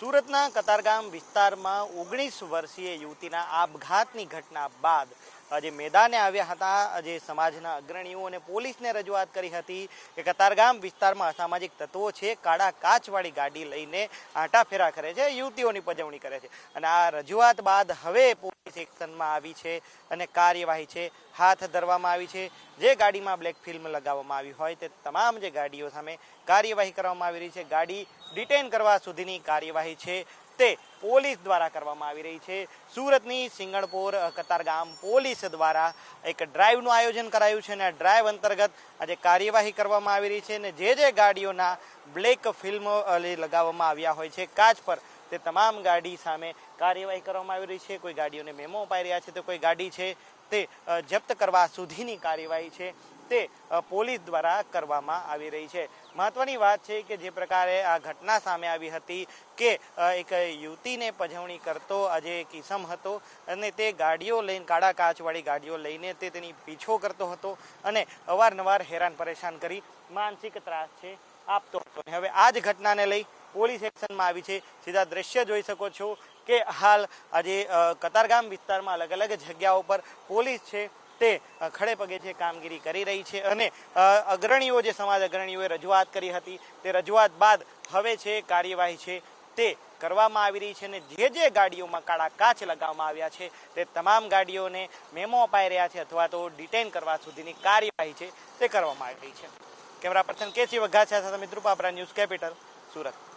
સુરતના કતારગામ વિસ્તારમાં ઓગણીસ વર્ષીય યુવતીના આપઘાતની ઘટના બાદ આજે મેદાને આવ્યા હતા. જે સમાજના અગ્રણીઓ અને પોલીસને રજૂઆત કરી હતી કે કતારગામ વિસ્તારમાં અસામાજિક તત્વો છે, કાળા કાચવાળી ગાડી લઈને આંટાફેરા કરે છે, યુવતીઓની પજવણી કરે છે. અને આ રજૂઆત બાદ હવે એક્શનમાં આવી છે અને કાર્યવાહી છે. હાથ ધરવામાં આવી છે. જે ગાડીમાં બ્લેક ફિલ્મ લગાવવામાં આવી હોય તે તમામ જે ગાડીઓ સામે કાર્યવાહી કરવામાં આવી રહી છે. ગાડી ડિટેન કરવા સુધીની કાર્યવાહી છે. તે પોલીસ દ્વારા કરવામાં આવી રહી છે. સુરતની સિંગણપોર કતારગામ પોલીસ દ્વારા એક ડ્રાઈવનું આયોજન કરાયું છે અને આ ડ્રાઈવ અંતર્ગત આજે કાર્યવાહી કરવામાં આવી રહી છે અને જે જે ગાડીઓના બ્લેક ફિલ્મ લગાવવામાં આવ્યા હોય છે, કાચ પર તે તમામ ગાડી સામે કાર્યવાહી કરવામાં આવી રહી છે. કોઈ ગાડીઓને મેમો અપાઈ રહ્યા છે, તો કોઈ ગાડી છે તે જપ્ત કરવા સુધીની કાર્યવાહી છે, તે પોલીસ દ્વારા કરવામાં આવી રહી છે. મહત્વની વાત છે કે જે પ્રકારે આ ઘટના સામે આવી હતી કે એક યુવતીને પજવણી કરતો આજે એક ઈસમ હતો અને તે ગાડીઓ લઈને, કાળા કાચવાળી ગાડીઓ લઈને તે તેની પીછો કરતો હતો અને અવારનવાર હેરાન પરેશાન કરી. માનસિક ત્રાસ છે, આપતો હતો. હવે આ જ ઘટનાને લઈ પોલીસ એક્શનમાં આવી છે. સીધા દ્રશ્ય જોઈ શકો છો કે હાલ આજે કતારગામ વિસ્તારમાં અલગ અલગ જગ્યાઓ પર પોલીસ છે તે ખડે પગે છે કામગીરી કરી રહી છે અને અગ્રણીઓ જે સમાજ અગ્રણીઓએ રજૂઆત કરી હતી તે રજૂઆત બાદ હવે છે કાર્યવાહી છે તે કરવામાં આવી રહી છે અને જે જે ગાડીઓમાં કાળા કાચ લગાવવામાં આવ્યા છે તે તમામ ગાડીઓને મેમો અપાઈ રહ્યા છે અથવા તો ડિટેન કરવા સુધીની કાર્યવાહી છે તે કરવામાં આવી રહી છે. કેમેરા પર્સન કેસી વઘાસિયા સાથે મિત્રુપાપરા ન્યૂઝ કેપિટલ સુરત.